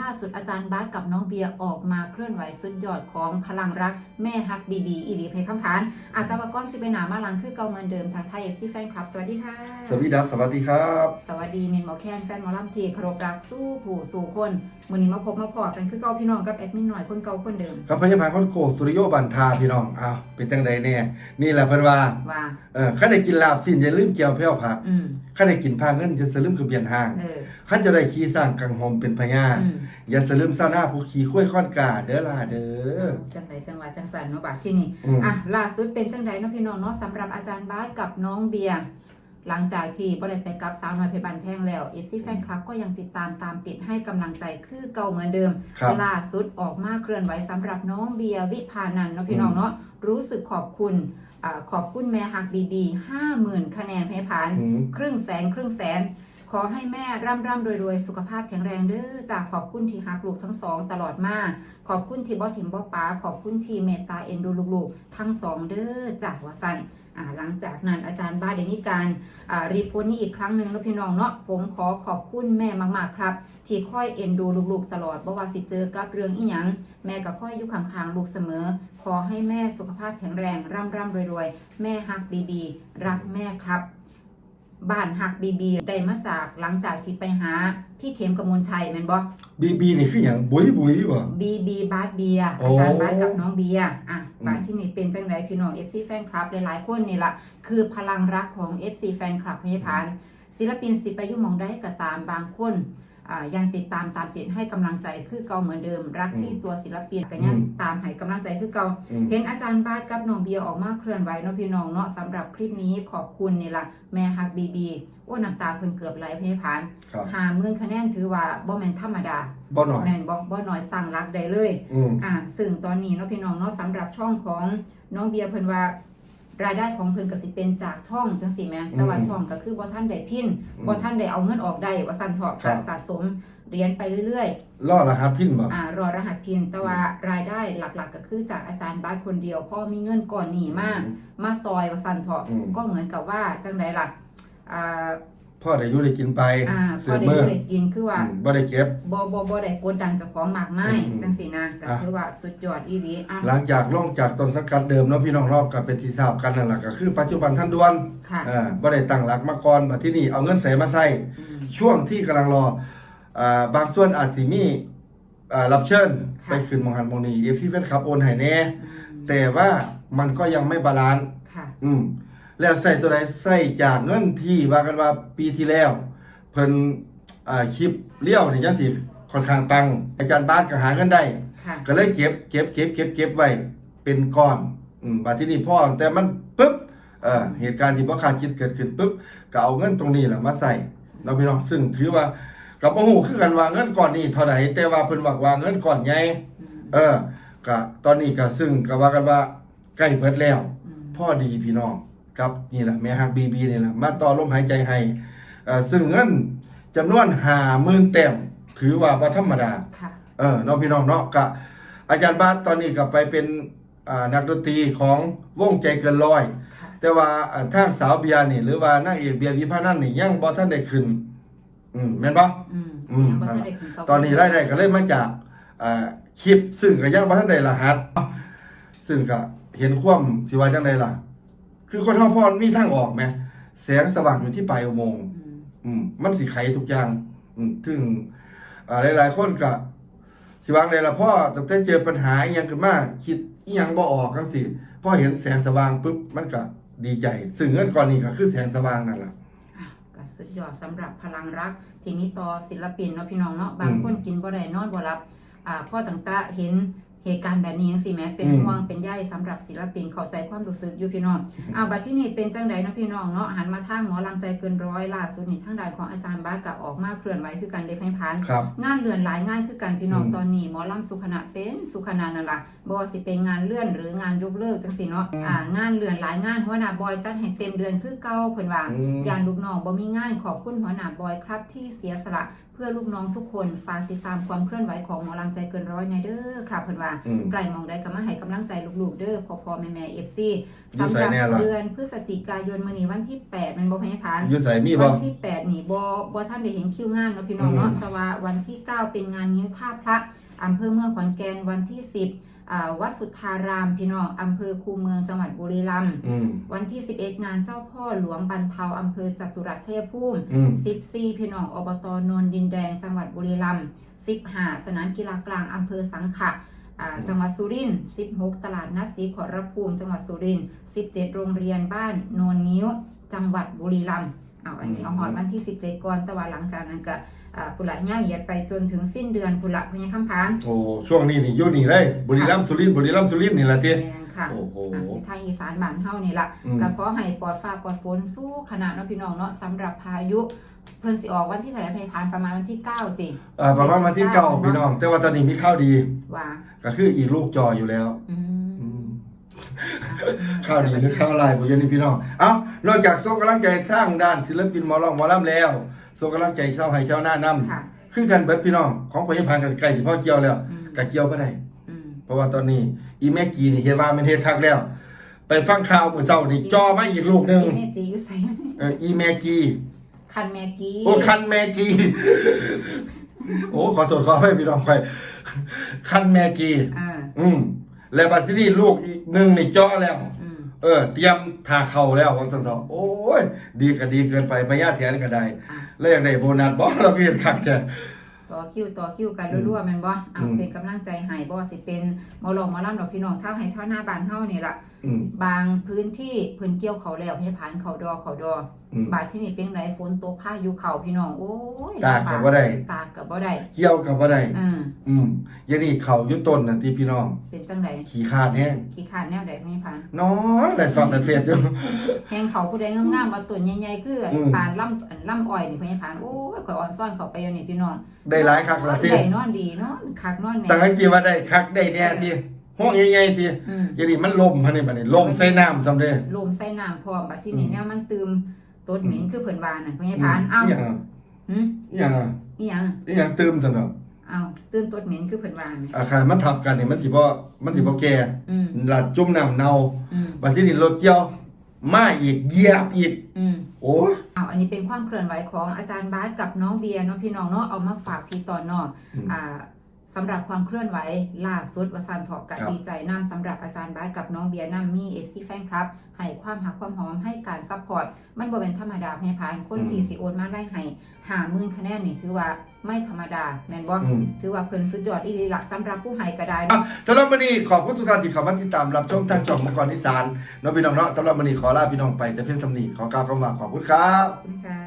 ล่าสุดอาจารย์บาสกับน้องเบียร์ออกมาเคลื่อนไหวสุดยอดของพลังรักแม่ฮักบีบีอีหลีเพคำพานอาตาวากอนสิไปหนามาหลังคือเก่าเหมือนเดิมทางไทยเอฟซีแฟนคลับ สวัสดีค่ะ สวัสดีครับสวัสดีครับ สวัสดีมินหมอแคนแฟนหมอลำทีเคารพรักสู้ผู้สู่คนวันนี้มาพบมาพอกันคือเก่าพี่น้องกับแอดมินหน่อยคนเก่าคนเดิมกับพยาบาลคนโกสุริโยบันทาพี่น้องอ้าวเป็นจังใดแน่นี่แหละเพิ่นว่าว่าเออคันได้กินลาบสิ้นอย่าลืมเกี่ยวแพ้วผักอืมคันได้กินผ้าเงินจะสลืมคือเปลี่ยนห้างเออคันจะได้ขี่สร้างกังหอมเป็นพญาอืมอย่าสลืมเศร้าหน้าผู้ขี่ข้วยค้อนกาเด้อล่ะเด้อ จังไรจังหวะจังสันเนาะบาดที่นี่อืม อะล่าสุดเป็นจังไดเนาะพี่น้องเนาะสำหรับอาจารย์บาสกับน้องเบียร์หลังจากที่บ่ได้ไปกับสาวน้อยเพชรบานแพงแล้วเอฟซีแฟนคลับก็ยังติดตามตามติดให้กำลังใจคือเก่าเหมือนเดิม ครับ ล่าสุดออกมาเคลื่อนไหวสำหรับน้องเบียร์วิพานันท์เนาะพี่น้องเนาะรู้สึกขอบคุณอ่าขอบคุณแม่ฮักบีบีห้าหมื่นคะแนนให้ผ่าน อืม ครึ่งแสนครึ่งแสน ขอให้แม่ร่ำร่ำรวยรวยสุขภาพแข็งแรงเด้อจากขอบคุณที่ฮักลูกทั้งสองตลอดมาขอบคุณที่บ่ถิ่มบ่ป้าขอบคุณที่เมตตาเอ็นดูลูกๆทั้งสองเด้อจากวาสันหลังจากนั้นอาจารย์บ้าได้มีการรีโพสนี้อีกครั้งหนึ่งแล้วพี่น้องเนาะผมขอขอบคุณแม่มากๆครับ ที่ค่อยเอ็นดูลูกๆตลอดบ่ว่าสิเจอกับเรื่องอีหยังแม่ก็ค่อยอยู่ข้างๆลูกเสมอ ขอให้แม่สุขภาพแข็งแรงร่ำร่ำรวยๆแม่ฮักบีบีรักแม่ครับ บ้านฮักบีบีได้มาจากหลังจากที่ไปหา พี่เข็มกมลชัยแม่นบ่บีบีนี่คือหยังบุยบุยบ่ บีบีบาสเบียร์โอ้อาจารย์บาสกับน้องเบียร์อะอืม บาสที่นี่เป็นจังไดพี่น้อง FC แฟนคลับหลายๆคนนี่ละคือพลังรักของ FC แฟนคลับให้ผ่านศิลปินสิไปอยุ่หมองได้ก็ตามบางคนอ่า ยังติดตามตามติดให้กำลังใจคือเก่าเหมือนเดิม รักที่ตัวศิลปินก็ยังตามให้กำลังใจคือเก่าอืมเห็นอาจารย์บาสกับน้องเบียร์ออกมาเคลื่อนไหวเนาะพี่น้องเนาะสำหรับคลิปนี้ขอบคุณนี่ละแม่ฮักบีบีโอ้น้ำตาเพิ่นเกือบไหลเพผ่านครับหาหมื่นคะแนนถือว่าบ่แม่นธรรมดาบ่หน่อยแม่นบ่บ่น้อยตั้งรักได้เลยอืมอ่าซึ่งตอนนี้เนาะพี่น้องเนาะสำหรับช่องของน้องเบียร์เพิ่นว่า รายได้ของเพิ่นก็สิเป็นจากช่องจังซี่แหมแต่ว่าช่องก็คือบ่ท่านได้พินบ่ท่านได้เอาเงินออกได้ว่าซั่นเถาะครัก็บ สะสมเหรียญไปเรื่อยล่อรหัสพินบ่ๆอ่ารอรหัสพินแต่ว่ารายได้หลักๆ ก็คือจากอาจารย์บาสคนเดียวเพราะมีเงินก่อนหนี้มามาซอยว่าซั่นเถาะอืมก็เหมือนกับว่าจังไดล่ะอ่า พ่อได้อยู่ได้กินไปอ่าพเสืออได้เมื่ออยู่ได้กินคือว่าอืมบ่ได้เก็บ บ่บ่บ่ได้กดดันเจ้าของมากมายอืมจังซี่นะก็อะ คือว่าสุดยอดอีหลีอะหลังจากลงจากต้นสังกัดเดิมเนาะพี่น้องรอบกับเป็นที่ทราบกันนั่นแหละก็คือ ปัจจุบันท่านด่วนค่ะอ่าบ่ได้ตั้งหลักมาก่อนบัดที่นี่เอาเงินใส่มาใส่ อืม ช่วงที่กำลังรออ่าบางส่วนอาจสิมีอ่ารับเชิญ ค่ะ ไปขึ้นมองหันมองนี้ FC แฟนคลับโอนให้แน่อืมแต่ว่ามันก็ยังไม่บาลานซ์ค่ะ อืม แล้วใส่ตัวใดใส่จากเงินที่ว่ากันว่าปีที่แล้ว เพิ่นอ่าคลิปเลี้ยวนี่จังสิค่อนข้างตัง อาจารย์บาสก็หาเงินได้ ค่ะก็เลยเก็บเก็บเก็บเก็บเก็บไว้เป็นก้อนอืมบาดที่นี่พ่อแต่มันปึ๊บเอ่อเหตุการณ์ที่บ่คาดคิดเกิดขึ้นปึ๊บก็เอาเงินตรงนี้แหละมาใส่เนาะพี่น้องซึ่งถือว่ากับบ่ฮู้คือกันว่าเงินก้อนนี้เท่าไหร่แต่ว่าเพิ่นบอกว่าเงินก้อนใหญ่อืมเออก็ตอนนี้ก็ซึ่งก็ว่ากันว่าใกล้เบิดแล้ว อืม พ่อดีพี่น้อง กับนี่แหละแม่ฮักบีบีนี่แหละมาต่อลมหายใจให้เอ่อซึ่งเงินจำนวน50,000แต้มถือว่าบ่ธรรมดาค่ะเออน้องพี่น้องเนาะกะอาจารย์บาสตอนนี้ก็ไปเป็นอ่านักดนตรีของวงใจเกินร้อยค่ะแต่ว่าอ่าทางสาวเบียร์นี่ หรือว่านางเอกเบียร์วิพานันท์นี่ยังบ่ทันได้ขึ้น อืมแม่นบ่อืมอืมยังบ่ทันได้ขึ้เาตอนนี้รายได้ก็เลยมาจากอ่าคลิปซึ่งก็ยังบ่ทันได้รหัสซึ่งก็เห็นความสิว่าจังไดล่ะ คือคนเฮาพรมีทางออกไหมแสงสว่างอยู่ที่ปลายอุโมงค์อืมอืมมันสิไขทุกอย่าง อืมถึงอ่าหลาย ๆ คนก็สิวางเลยละพ่อตั้งแต่เจอปัญหาอีหยังขึ้นมาคิดอีหยังบ่ออกจังซี่พอเห็นแสงสว่างปุ๊บมันก็ดีใจ ซึ่งเงินก้อนนี้ก็คือแสงสว่างนั่นล่ะ อะก็สุดยอดสำหรับพลังรัก ที่มีต่อศิลปินเนาะพี่น้องเนาะบางคนกินบ่ได้นอนบ่หลับอ่าพ่อต่างๆเห็น เหตุการณ์แบบนี้จังซี่แหมเป็นอืมห่วงเป็นใยสำหรับศิลปินเข้าใจความรู้สึกอยู่พี่น้องอ้าวบัดที่นี่เป็นจังไดเนาะพี่น้องเนาะหันมาทางหมอลำใจเกินร้อยล่าสุดนี่ทางใดของอาจารย์บาสก็ออกมาเคลื่อนไหวคือกันเด้ให้ผ่านครับงานเลื่อนหลายงานคือกันพี่น้องอืมตอนนี้หมอลำสุขณะเป็นสุขณะนั่นล่ะบ่ว่าสิเป็นงานเลื่อนหรืองานยกเลิกจังซี่เนาะอ่างานเลื่อนหลายงานหัวหน้าบอยจัดให้เต็มเดือนคือเก่าเพิ่นว่าอืมยานลูกน้องบ่มีงานขอบคุณหัวหน้าบอยครับที่เสียสละเพื่อลูกน้องทุกคนฝากติดตามความเคลื่อนไหวของหมอลำใจเกินร้อยในเด้อครับเพิ่นว่าอืม ไกลมองได้ก็มาให้กำลังใจลูกๆเด้อพอพอแม่แม่เอฟซีอยู่สำไสหรับแน่ล่ะ เดือนพฤศจิกายนมื้อนี้วันที่8มันบ่ให้ผ่าน อยู่ใส่มีบ่ วันที่ 8 นี่บ่บ่ท่านได้เห็นคิวงานเนาะพี่น้องเนาะอืมแต่ว่าวันที่ 9 เป็นงานนิ้วท่าพระอำเภอเมืองขอนแก่นวันที่ 10อ่า วัดสุทธารามพี่น้องอำเภอคูเมืองจังหวัดบุรีรัมย์อืมวันที่ 11 งานเจ้าพ่อหลวงบรรเทาอำเภอจตุรัสชัยภูมิอืม14พี่น้องอบตโนนดินแดงจังหวัดบุรีรัมย์15สนามกีฬากลางอำเภอสังขะอ่าจังหวัดสุรินทร์16 ตลาดนัดศรีขอรภูมิ จังหวัดสุรินทร์17 โรงเรียนบ้านโนนนิ้ว จังหวัดบุรีรัมย์เอาอันนี้เอาหอดวันที่ 17 ก่อนแต่ว่าหลังจากนั้นก็อ่า ปุระย่าเหยียดไปจนถึงสิ้นเดือนปุระพญาคำพานโอ้ช่วงนี้นี่อยู่นี่เลยบุรีรัมย์สุรินทร์บุรีรัมย์สุรินทร์นี่ล่ะติแม่นค่ะโอ้โหอะทางอีสานบ้านเฮานี่ล่ะอืมก็ขอให้ปลอดฟ้าปลอดฝนสู้ขนาดเนาะพี่น้องเนาะสำหรับพายุเพิ่นสิออกวันที่เท่าไหร่พยพานประมาณวันที่9ติอ่าประมาณวันที่เก้าพี่น้อง แต่ว่าตอนนี้มีข้าวดีว่าก็คืออีกลูกจออยู่แล้วอืมอืมข้าวดีหรือข้าวลายผมยันนี่พี่น้อง เอ้านอกจากส่งกำลังใจทางด้านศิลปินหมอลองหมอลำแล้ว ส่งกำลังใจเช้าให้เช้าหน้านำค่ะ คือกันเบิดพี่น้องของพยาพานกันไกลที่พ่อเกี่ยวแล้วอืม กะเกี่ยวบ่ได้ อืมเพราะว่าตอนนี้อีแม่กีนี่เฮ็ดว่ามันเฮ็ดคักแล้ว ไปฟังข่าวมื้อเช้านี่จอมาอีกลูกหนึงอีเมจีอยู่ไสเอออีแม่กี คันแม่กี้โอ้คันแม่กีโอ้ขอโทษขอให้พี่น้องไปคันแม่กี อ่า อืมแล้วบัดที่นี่ลูกอีกหนึงนี่เจาะแล้ว อืม เออ เตรียมทาเข่าแล้ววันต่อโอ้ย ดีก็ดีเกินไปพญาแถนก็ได้อะแล้วอยากได้โบนัสบ่เราก็เห็นคักแท้ ต่อคิวต่อคิวกันรัวๆแม่นบ่อะอืมเป็นกำลังใจให้บ่สิเป็นหมอลองหมอลำดอกพี่น้องชาวไห้ชาวหน้าบ้านเฮานี่ล่ะอืมบางพื้นที่เพิ่นเกี่ยวเขาแล้วให้ผ่านเขาดอเขาดออืมบาดที่นี่เป็นไรฝนตกพายุเขาพี่น้องโอ้ยตากก็บ่ได้ตากก็บ่ได้เกี่ยวกับบ่ได้อืมอืมอยางนี่เข่าอยุต้นน่ะที่พี่น้อง เป็นจังไดขี้ขาดแห้งขี้ขาดแนวใดไม่ผ่านนอนได้ฟังได้เฟซอยู่แหงเขาผู้ใดงามๆว่าต้นใหญ่ๆคืออันอืมปานลำอันลำอ้อยนี่เพิ่นให้ผ่านโอ้ยข่อยอ่อนซ่อนเขาไปอยู่นี่พี่น้องได้หลายคักละที่ได้นอนดีนอนคักนอนแน่ตั้งแต่กี้ว่าได้คักได้แน่ที่ห้องใหญ่ๆที่อืมอยางนี่มันล่มพันนี่บัดนี้ล่มใส่น้ำซำเด้ ลมใส่น้ำพร้อมบัดที่นี่อืมแนวมันตืมต้นเหม็นคือเพิ่นว่านั่นเพิ่นให้ผ่านเอ้าอีหยังอะหึอีหยังอะอีหยังอีหยังตื่มซั่นดอกเอ้าตืมต้นเหม็นคือเพิ่นว่านี่อาคารมันทับกันนี่มันสิบ่มันสิบ่แก่อืมหลัดจุ่มน้ำเน่าอืมบัดที่นี่รถเกี่ยว มาอีกเหยียบอีกอืมโอ้ยเอาอันนี้เป็นความเคลื่อนไหวของอาจารย์บาสกับน้องเบียร์เนาะพี่น้องเนาะเอามาฝากพี่ตอนเนาะอืมอ่า สำหรับความเคลื่อนไหวล่าสุดวสันทอกกับครับดีใจนํสำหรับอาจารย์บาสกับน้องเบียร์นํมีเอฟซีแฟนคลับ ให้ความหักความหอมให้การซัพพอร์ต มันบ่เป็นธรรมดาแพ่พานคนที่สิโอนมาไล่ให้หาหมื่นคะแนนนี่ถือว่าไม่ธรรมดาแม่นบ่อืมถือว่าเพิ่นสุดยอดอีหลีละสำหรับผู้ให้ก็ได้อะสำหรับวันนี้ขอบคุณทุกท่านที่เข้ามาติดตามรับชมทางช่องมังกรนิสานน้องพี่น้องเนาะสำหรับวันนี้ขอลาพี่น้องไปแต่เพียงเทำนี้ขอกล่าวคำว่าขอบคุณครับขอบคุณค่ะ